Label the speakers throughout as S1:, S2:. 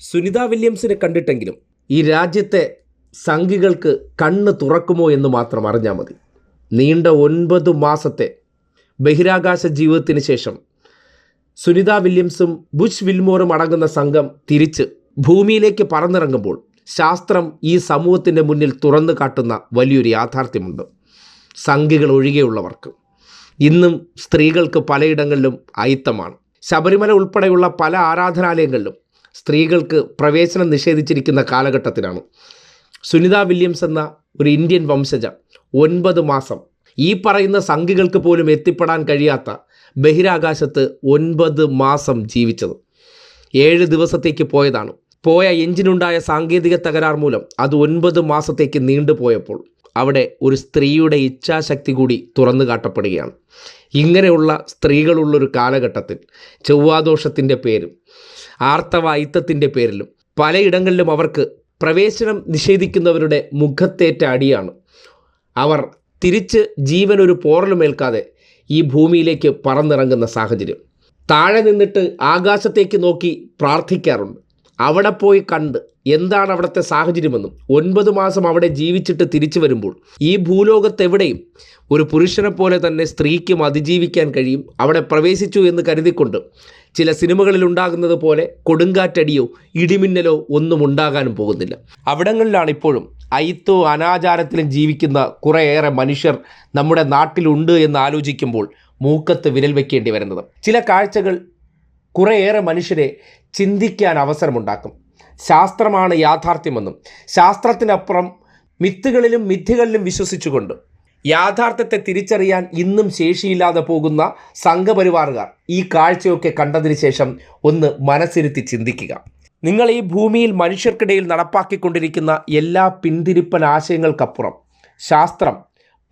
S1: സുനിത വില്യംസിനെ കണ്ടിട്ടെങ്കിലും ഈ രാജ്യത്തെ സംഘികൾക്ക് കണ്ണ് തുറക്കുമോ എന്ന് മാത്രം അറിഞ്ഞാൽ മതി. നീണ്ട ഒൻപത് മാസത്തെ ബഹിരാകാശ ജീവിതത്തിന് ശേഷം സുനിത വില്യംസും ബുഷ് വിൽമോറും അടങ്ങുന്ന സംഘം തിരിച്ച് ഭൂമിയിലേക്ക് പറന്നിറങ്ങുമ്പോൾ ശാസ്ത്രം ഈ സമൂഹത്തിന്റെ മുന്നിൽ തുറന്നു കാട്ടുന്ന വലിയൊരു യാഥാർത്ഥ്യമുണ്ട്. സംഘികൾ ഒഴികെയുള്ളവർക്ക് ഇന്നും സ്ത്രീകൾക്ക് പലയിടങ്ങളിലും അയിത്തമാണ്. ശബരിമല ഉൾപ്പെടെയുള്ള പല ആരാധനാലയങ്ങളിലും സ്ത്രീകൾക്ക് പ്രവേശനം നിഷേധിച്ചിരിക്കുന്ന കാലഘട്ടത്തിലാണ്. സുനിത വില്യംസ് എന്ന ഒരു ഇന്ത്യൻ വംശജ ഒൻപത് മാസം ഈ പറയുന്ന സംഘികൾക്ക് പോലും എത്തിപ്പെടാൻ കഴിയാത്ത ബഹിരാകാശത്ത് ഒൻപത് മാസം ജീവിച്ചത്. ഏഴ് ദിവസത്തേക്ക് പോയതാണ്. പോയ എഞ്ചിനുണ്ടായ സാങ്കേതിക തകരാർ മൂലം അത് ഒൻപത് മാസത്തേക്ക് നീണ്ടുപോയപ്പോൾ അവിടെ ഒരു സ്ത്രീയുടെ ഇച്ഛാശക്തി കൂടി തുറന്നു കാട്ടപ്പെടുകയാണ്. ഇങ്ങനെയുള്ള സ്ത്രീകളുള്ളൊരു കാലഘട്ടത്തിൽ ചൊവ്വാദോഷത്തിന്റെ പേരും ആർത്തവ അയിത്തത്തിന്റെ പേരിലും പലയിടങ്ങളിലും അവർക്ക് പ്രവേശനം നിഷേധിക്കുന്നവരുടെ മുഖത്തേറ്റ അടിയാണ്. അവർ തിരിച്ച് ജീവനൊരു പോറലുമേൽക്കാതെ ഈ ഭൂമിയിലേക്ക് പറന്നിറങ്ങുന്ന സാഹചര്യം. താഴെ നിന്നിട്ട് ആകാശത്തേക്ക് നോക്കി പ്രാർത്ഥിക്കാറുണ്ട്. അവിടെ പോയി കണ്ട് എന്താണ് അവിടുത്തെ സാഹചര്യമെന്നും ഒൻപത് മാസം അവിടെ ജീവിച്ചിട്ട് തിരിച്ചു വരുമ്പോൾ ഈ ഭൂലോകത്തെവിടെയും ഒരു പുരുഷനെ പോലെ തന്നെ സ്ത്രീക്കും അതിജീവിക്കാൻ കഴിയും. അവിടെ പ്രവേശിച്ചു എന്ന് കരുതിക്കൊണ്ട് ചില സിനിമകളിൽ ഉണ്ടാകുന്നത് പോലെ കൊടുങ്കാറ്റടിയോ ഇടിമിന്നലോ ഒന്നും ഉണ്ടാകാനും പോകുന്നില്ല. അവിടങ്ങളിലാണ് ഇപ്പോഴും അയിത്തോ അനാചാരത്തിലും ജീവിക്കുന്ന കുറേയേറെ മനുഷ്യർ നമ്മുടെ നാട്ടിലുണ്ട് എന്ന് ആലോചിക്കുമ്പോൾ മൂക്കത്ത് വിരൽ വെക്കേണ്ടി വരുന്നത്. ചില കാഴ്ചകൾ കുറേയേറെ മനുഷ്യരെ ചിന്തിക്കാൻ അവസരമുണ്ടാക്കും. ശാസ്ത്രമാണ് യാഥാർത്ഥ്യമെന്നും ശാസ്ത്രത്തിനപ്പുറം മിത്തുകളിലും മിഥ്യകളിലും വിശ്വസിച്ചുകൊണ്ട് യാഥാർത്ഥ്യത്തെ തിരിച്ചറിയാൻ ഇന്നും ശേഷിയില്ലാതെ പോകുന്ന സംഘപരിവാറുകാർ ഈ കാഴ്ചയൊക്കെ കണ്ടതിന് ശേഷം ഒന്ന് മനസ്സിരുത്തി ചിന്തിക്കുക. നിങ്ങൾ ഈ ഭൂമിയിൽ മനുഷ്യർക്കിടയിൽ നടപ്പാക്കിക്കൊണ്ടിരിക്കുന്ന എല്ലാ പിന്തിരിപ്പൻ ആശയങ്ങൾക്കപ്പുറം ശാസ്ത്രം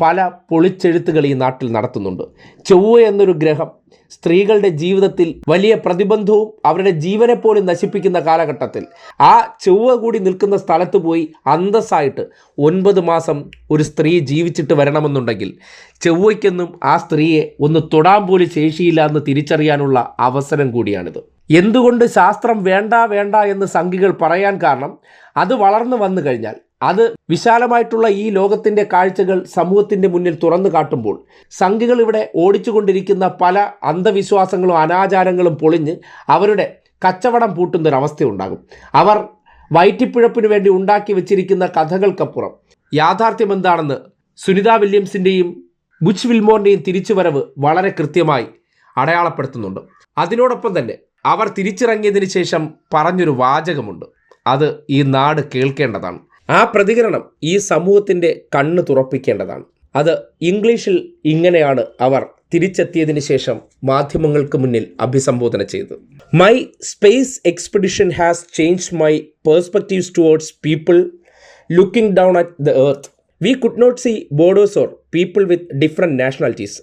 S1: പല പൊളിച്ചെഴുത്തുകൾ ഈ നാട്ടിൽ നടത്തുന്നുണ്ട്. ചൊവ്വ എന്നൊരു ഗ്രഹം സ്ത്രീകളുടെ ജീവിതത്തിൽ വലിയ പ്രതിബന്ധവും അവരുടെ ജീവനെ പോലും നശിപ്പിക്കുന്ന കാലഘട്ടത്തിൽ. ആ ചൊവ്വ കൂടി നിൽക്കുന്ന സ്ഥലത്ത് പോയി അന്തസ്സായിട്ട് ഒൻപത് മാസം ഒരു സ്ത്രീ ജീവിച്ചിട്ട് വരണമെന്നുണ്ടെങ്കിൽ ചൊവ്വയ്ക്കൊന്നും ആ സ്ത്രീയെ ഒന്ന് തൊടാൻ പോലും ശേഷിയില്ല എന്ന് തിരിച്ചറിയാനുള്ള അവസരം കൂടിയാണിത്. എന്തുകൊണ്ട് ശാസ്ത്രം വേണ്ട വേണ്ട എന്ന് സംഘികൾ പറയാൻ കാരണം അത് വളർന്നു വന്നു കഴിഞ്ഞാൽ അത് വിശാലമായിട്ടുള്ള ഈ ലോകത്തിന്റെ കാഴ്ചകൾ സമൂഹത്തിന്റെ മുന്നിൽ തുറന്നു കാട്ടുമ്പോൾ സംഘികൾ ഇവിടെ ഓടിച്ചുകൊണ്ടിരിക്കുന്ന പല അന്ധവിശ്വാസങ്ങളും അനാചാരങ്ങളും പൊളിഞ്ഞ് അവരുടെ കച്ചവടം പൂട്ടുന്നൊരവസ്ഥയുണ്ടാകും. അവർ വയറ്റിപ്പിഴപ്പിന് വേണ്ടി ഉണ്ടാക്കി വെച്ചിരിക്കുന്ന കഥകൾക്കപ്പുറം യാഥാർത്ഥ്യം എന്താണെന്ന് സുനിത വില്യംസിന്റെയും ബുച്ച് വിൽമോറിന്റെയും തിരിച്ചുവരവ് വളരെ കൃത്യമായി അടയാളപ്പെടുത്തുന്നുണ്ട്. അതിനോടൊപ്പം തന്നെ അവർ തിരിച്ചിറങ്ങിയതിന് ശേഷം പറഞ്ഞൊരു വാചകമുണ്ട്. അത് ഈ നാട് കേൾക്കേണ്ടതാണ്. ആ പ്രതികരണം ഈ സമൂഹത്തിന്റെ കണ്ണ് തുറപ്പിക്കേണ്ടതാണ്. അത് ഇംഗ്ലീഷിൽ ഇങ്ങനെയാണ് അവർ തിരിച്ചെത്തിയതിന് ശേഷം മാധ്യമങ്ങൾക്ക് മുന്നിൽ അഭിസംബോധന ചെയ്തു my space expedition has change my perspectives towards people looking down at the earth we could not see borders or people with different nationalities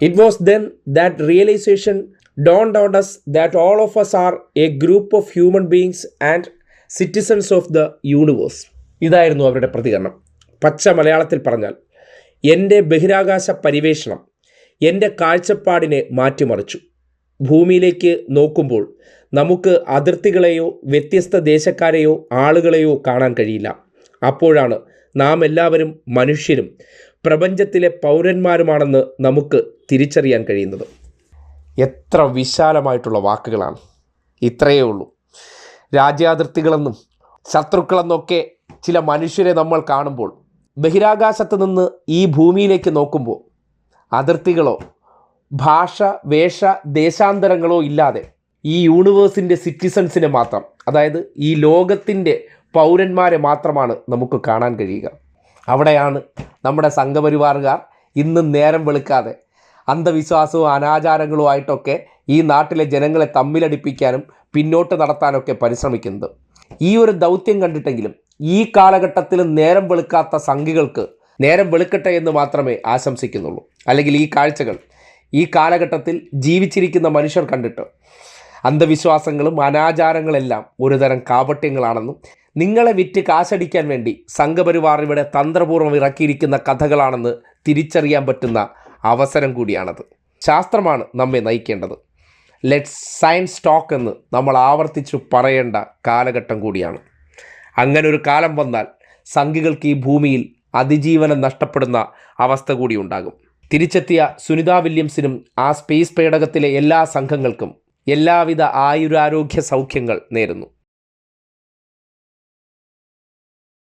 S1: it was then that realization dawn on as that all of us are a group of human beings and citizens of the universe. ഇതായിരുന്നു അവരുടെ പ്രതികരണം. പച്ച മലയാളത്തിൽ പറഞ്ഞാൽ എന്റെ ബഹിരാകാശ പരിവേഷണം എന്റെ കാഴ്ചപ്പാടിനെ മാറ്റിമറിച്ചു. ഭൂമിയിലേക്ക് നോക്കുമ്പോൾ നമുക്ക് അതിർത്തികളെയോ വ്യത്യസ്ത ദേശക്കാരെയോ ആളുകളെയോ കാണാൻ കഴിയില്ല. അപ്പോഴാണ് നാം എല്ലാവരും മനുഷ്യരും പ്രപഞ്ചത്തിലെ പൗരന്മാരുമാണെന്ന് നമുക്ക് തിരിച്ചറിയാൻ കഴിയുന്നത്. എത്ര വിശാലമായിട്ടുള്ള വാക്കുകളാണ്. ഇത്രയേ ഉള്ളൂ. രാജ്യാതിർത്തികളെന്നും ശത്രുക്കളെന്നൊക്കെ ചില മനുഷ്യരെ നമ്മൾ കാണുമ്പോൾ ബഹിരാകാശത്ത് നിന്ന് ഈ ഭൂമിയിലേക്ക് നോക്കുമ്പോൾ അതിർത്തികളോ ഭാഷ വേഷ ദേശാന്തരങ്ങളോ ഇല്ലാതെ ഈ യൂണിവേഴ്സിന്റെ സിറ്റിസൺസിനെ മാത്രം അതായത് ഈ ലോകത്തിന്റെ പൗരന്മാരെ മാത്രമാണ് നമുക്ക് കാണാൻ കഴിയുക. അവിടെയാണ് നമ്മുടെ സംഘപരിവാറുകാർ ഇന്നും നേരം വെളുക്കാതെ അന്ധവിശ്വാസവും അനാചാരങ്ങളും ആയിട്ടൊക്കെ ഈ നാട്ടിലെ ജനങ്ങളെ തമ്മിലടിപ്പിക്കാനും പിന്നോട്ട് നടത്താനൊക്കെ പരിശ്രമിക്കുന്നത്. ഈ ഒരു ദൗത്യം കണ്ടിട്ടെങ്കിലും ഈ കാലഘട്ടത്തിൽ നേരം വെളുക്കാത്ത സംഘികൾക്ക് നേരം വെളുക്കട്ടെ എന്ന് മാത്രമേ ആശംസിക്കുന്നുള്ളൂ. അല്ലെങ്കിൽ ഈ കാഴ്ചകൾ ഈ കാലഘട്ടത്തിൽ ജീവിച്ചിരിക്കുന്ന മനുഷ്യർ കണ്ടിട്ട് അന്ധവിശ്വാസങ്ങളും അനാചാരങ്ങളെല്ലാം ഒരുതരം കാപട്യങ്ങളാണെന്നും നിങ്ങളെ വിറ്റ് കാശടിക്കാൻ വേണ്ടി സംഘപരിവാർ ഇവിടെ തന്ത്രപൂർവം ഇറക്കിയിരിക്കുന്ന കഥകളാണെന്ന് തിരിച്ചറിയാൻ പറ്റുന്ന അവസരം കൂടിയാണത്. ശാസ്ത്രമാണ് നമ്മെ നയിക്കേണ്ടത്. ലെറ്റ്സ് സയൻസ് ടോക്ക് എന്ന് നമ്മൾ ആവർത്തിച്ചു പറയേണ്ട കാലഘട്ടം കൂടിയാണ്. അങ്ങനെ ഒരു കാലം വന്നാൽ സംഘികൾക്ക് ഈ ഭൂമിയിൽ അതിജീവനം നഷ്ടപ്പെടുന്ന അവസ്ഥ കൂടി ഉണ്ടാകും. തിരിച്ചെത്തിയ സുനിത വില്യംസിനും ആ സ്പേസ് പേടകത്തിലെ എല്ലാ സംഘങ്ങൾക്കും എല്ലാവിധ ആയുരാരോഗ്യ സൗഖ്യങ്ങൾ നേരുന്നു.